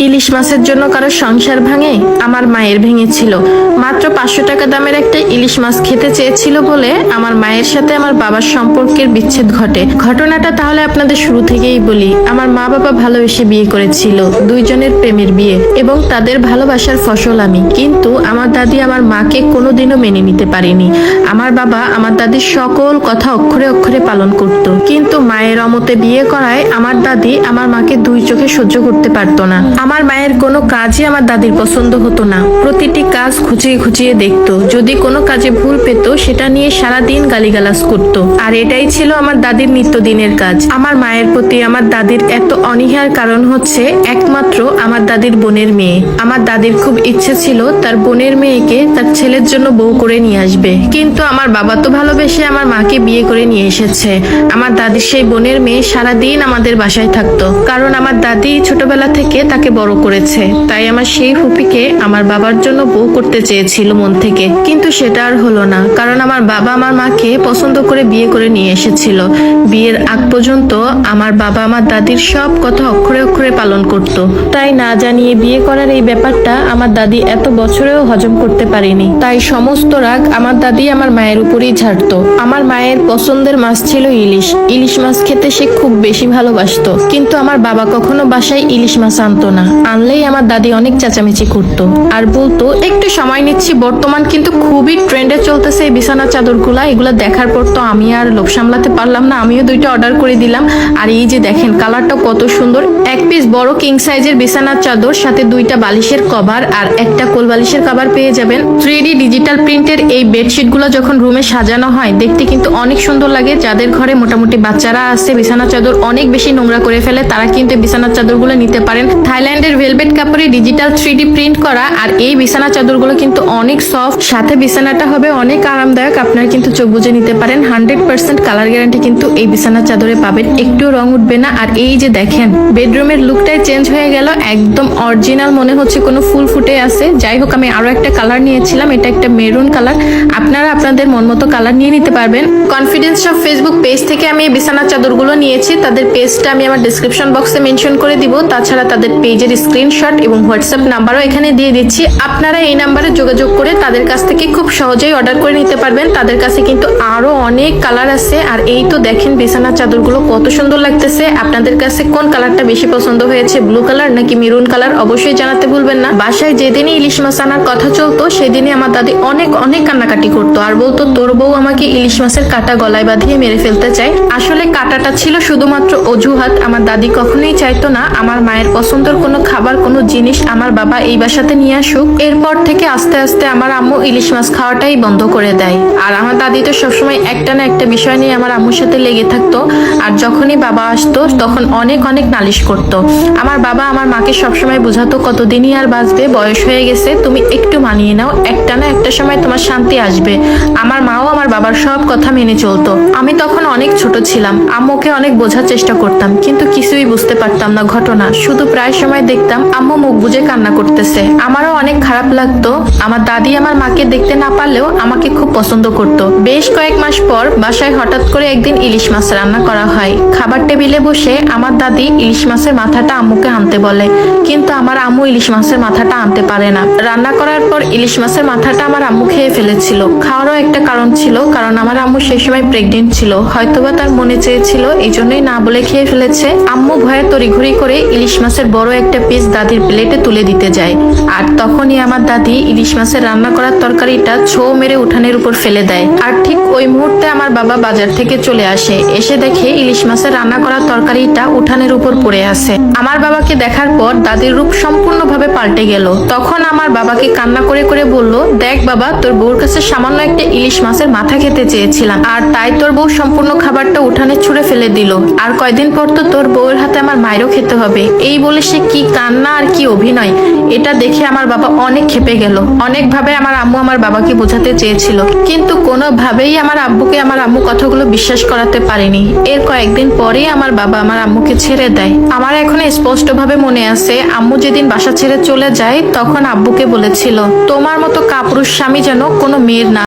ইলিশ মাছের জন্য কারও সংসার ভাঙে আমার মায়ের ভেঙেছিল। মাত্র পাঁচশো টাকা দামের একটা ইলিশ মাছ খেতে চেয়েছিল বলে আমার মায়ের সাথে আমার বাবার সম্পর্কের বিচ্ছেদ ঘটে। ঘটনাটা তাহলে আপনাদের শুরু থেকেই বলি। আমার মা বাবা ভালোবেসে বিয়ে করেছিল, দুইজনের প্রেমের বিয়ে, এবং তাদের ভালোবাসার ফসল আমি। কিন্তু আমার দাদি আমার মাকে কোনোদিনও মেনে নিতে পারেনি। আমার বাবা আমার দাদির সকল কথা অক্ষরে অক্ষরে পালন করত। কিন্তু মায়ের অমতে বিয়ে করায় আমার দাদি আমার মাকে দুই চোখে সহ্য করতে পারতো না। আমার মায়ের কোনো কাজই আমার দাদির পছন্দ হতো না। প্রতিটি কাজ খুঁচিয়ে খুঁচিয়ে দেখতো। যদি কোনো কাজে ভুল পেত, সেটা নিয়ে সারা দিন গালিগালাজ করত। আর এটাই ছিল আমার দাদির নিত্যদিনের কাজ। আমার মায়ের প্রতি আমার দাদির এত অনীহার কারণ হচ্ছে, একমাত্র আমার দাদির বোনের মেয়ে। আমার দাদির খুব ইচ্ছে ছিল তার বোনের মেয়েকে তার ছেলের জন্য বউ করে নিয়ে আসবে। কিন্তু আমার বাবা তো ভালোবেসে আমার মাকে বিয়ে করে নিয়ে এসেছে। আমার দাদির সেই বোনের মেয়ে সারা দিন আমাদের বাসায় থাকতো। কারণ আমার দাদি ছোটবেলা থেকে তাকে বড় করেছে। তাই আমার সেই ফুপিকে আমার বাবার জন্য বউ করতে চেয়েছিল মন থেকে। কিন্তু সেটা আর হলো না, কারণ আমার বাবা আমার মাকে পছন্দ করে বিয়ে করে নিয়ে এসেছিল। বিয়ের আগ পর্যন্ত আমার বাবা আমার দাদির সব কথা অক্ষরে অক্ষরে পালন করত। তাই না জানিয়ে বিয়ে করার এই ব্যাপারটা আমার দাদি এত বছরেও হজম করতে পারেনি। তাই সমস্ত রাগ আমার দাদি আমার মায়ের উপরেই ঝাড়তো। আমার মায়ের পছন্দের মাছ ছিল ইলিশ। ইলিশ মাছ খেতে সে খুব বেশি ভালোবাসতো। কিন্তু আমার বাবা কখনো বাসায় ইলিশ মাছ আনতো না। আনলেই আমার দাদি অনেক চেঁচামেচি করতো। আর বলতো, একটু সময় নিচ্ছি, বর্তমান কিন্তু খুবই ট্রেন্ডে চলতেছে এই বিছানা চাদরগুলা। এগুলো দেখার পর তো আমি আর লোভ সামলাতে পারলাম না। আমিও দুইটা অর্ডার করে দিলাম। আর এই যে দেখেন কালারটা কত সুন্দর। এক পিস বড় কিং সাইজের বিছানার চাদর, সাথে দুইটা বালিশের কভার আর একটা কোল বালিশের কভার পেয়ে যাবেন। থ্রি ডিজিটাল প্রিন্টের এই বেডশিটগুলো যখন রুমে সাজানো হয়, দেখতে কিন্তু অনেক সুন্দর লাগে। যাদের ঘরে মোটামুটি বাচ্চারা আছে বিছানার চাদর অনেক বেশি নোংরা করে ফেলে, তারা কিন্তু বিছানার চাদরগুলো নিতে পারেন। থাইল্যান্ডের ভেলভেট কাপড়ে ডিজিটাল থ্রি প্রিন্ট করা আর এই বিছানা চাদরগুলো কিন্তু অনেক সফট। সাথে বিছানাটা হবে অনেক আরামদায়ক। আপনারা কিন্তু চোখ বুঝে নিতে পারেন। হান্ড্রেড পার্সেন্ট কালার গ্যারান্টি কিন্তু এই বিছানার চাদরে পাবেন। একটু রং উঠবে না। আর এই যে দেখেন, বেডরুমের লুকটাই চেঞ্জ হয়ে গেল। একদম অরিজিনাল মনে হচ্ছে কোনো ফুল ফুটে আছে। যাই হোক, আমি আরও একটা কালার নিয়েছিলাম। এটা একটা মেরুন কালার। আপনারা আপনাদের মন মতো কালার নিয়ে নিতে পারবেন। কনফিডেন্স সব ফেসবুক পেজ থেকে আমি এই বিছানার চাদরগুলো নিয়েছি। তাদের পেজটা আমি আমার ডিসক্রিপশন বক্সে মেনশন করে দিব। তাছাড়া তাদের পেজের স্ক্রিনশট এবং হোয়াটসঅ্যাপ নাম্বারও এখানে দিয়ে দিচ্ছি। আপনারা এই নাম্বারে যোগাযোগ করে তাদের কাছ থেকে খুব সহজেই অর্ডার করে নিতে পারবেন। তাদের কাছে কিন্তু আরও অনেক কালার আছে। আর এই তো দেখেন বিছানার চাদরগুলো কত সুন্দর লাগতেছে। আপনাদের কাছে কোন কালারটা বেশি পছন্দ হয়েছে? ব্লু কালার নাকি মেরুন কালার অবশ্যই জানাতে ভুলবেন না। বাসায় যেদিনই ইলিশ মাছ আনার কথা চলতো, সেদিনই আমার দাদি অনেক অনেক কান্নাকাটি করতো। আর বলতো, তোর বউ আমাকে ইলিশ মাছের কাটা গলায় বাঁধিয়ে মেরে ফেলতে চায়। আসলে কাটাটা ছিল শুধুমাত্র অজুহাত। আমার দাদি কখনোই চাইতো না। আমার মায়ের পছন্দের কোনো খাবার, কোনো জিনিস আমার বাবা এই বাসাতে নিয়ে আসুক, এরপর থেকে আস্তে আস্তে আমার আম্মু ইলিশ মাছ খাওয়াটাই বন্ধ করে দেয়। আর আমার দাদি তো সবসময় একটা না একটা বিষয় নিয়ে আমার আম্মুর সাথে লেগে থাকতো, আর যখনই বাবা আসতো, তখন অনেক অনেক নালিশ করতো। আমার বাবা আমার মাকে সবসময় বোঝাতো, কতদিনই আর বাঁচবে? বয়স হয়ে গেছে, তুমি একটু মানিয়ে নাও। একটা না একটা সময় তোমার শান্তি আসবে। আমার মাও আমার বাবার সব কথা মেনে চলতো। আমি তখন অনেক ছোট ছিলাম। আম্মুকে অনেক বোঝার চেষ্টা করতাম, কিন্তু কিছুই বুঝতে পারতাম না ঘটনা। শুধু প্রায় সময় দেখতাম আম্মু মুখ বুজে কান্না করতেছে। আমারও অনেক খারাপ লাগতো। আমার দাদি আমার মাকে দেখতে না পারলেও আমাকে খুব পছন্দ করত। বেশ কয়েক মাস পর বাসায় হঠাৎ করে একদিন ইলিশ মাছ রান্না করা হয়। খাবার টেবিলে বসে আমার দাদি ইলিশ মাছের মাথাটা আম্মুকে আনতে বলে। কিন্তু আমার আম্মু ইলিশ মাছের মাথাটা আনতে পারে না। রান্না করার পর ইলিশ মাছের মাথাটা আমার আম্মু খেয়ে ফেলেছিল। খাওয়ারও একটা কারণ ছিল, কারণ আমার আম্মু সেই সময় প্রেগনেন্ট ছিল। হয়তোবা তার মনে চেয়েছিল এই জন্যই না বলে খেয়ে ফেলেছে। আম্মু ভয়ে তড়িঘড়ি করে ইলিশ মাছের বড় একটা পিস দাদির প্লেটে তুলে দিতে যায়। আর তখনই আমার দাদি ইলিশ মাছের রান্না করার তরকারিটা ছো মেরে উঠানের উপর ফেলে দেয়। আর ঠিক ওই মুহূর্তে আমার বাবা বাজার থেকে চলে আসে। এসে দেখে ইলিশ মাছের রান্না করার তরকারিটা উঠানের উপর পড়ে আছে। আমার বাবাকে দেখার পর দাদির রূপ সম্পূর্ণভাবে পাল্টে গেল। তখন আমার বাবাকে কান্না করে করে বলল, দেখ বাবা, তোর বউর কাছে সামান্য একটা ইলিশ মাছের মাথা খেতে চেয়েছিলাম। আর তাই তোর বউ সম্পূর্ণ খাবারটা উঠানে ছুঁড়ে ফেলে দিল। আর কয়দিন পর তো তোর বউয়ের হাতে আমার মায়েরও খেতে হবে। এই বলে সে কি কান্না আর কি অভিনয়, এটা দেখে আমার বাবা অনেক খেপে গেল। অনেকভাবে আমার আম্মু আমার বাবাকে বোঝাতে চেয়েছিল। কিন্তু কোনোভাবেই আমার আব্বুকে আমার আম্মু কথাগুলো বিশ্বাস করাতে পারেনি। এর কয়েকদিন পরেই আমার বাবা আমার আম্মুকে ছেড়ে দেয়। আমার এখন স্পষ্টভাবে মনে আছে, আম্মু যেদিন বাসা ছেড়ে চলে যায়, তখন আব্বুকে বলেছিল, তোমার মতো কাপুরুষ স্বামী যেন কোনো মেয়ের না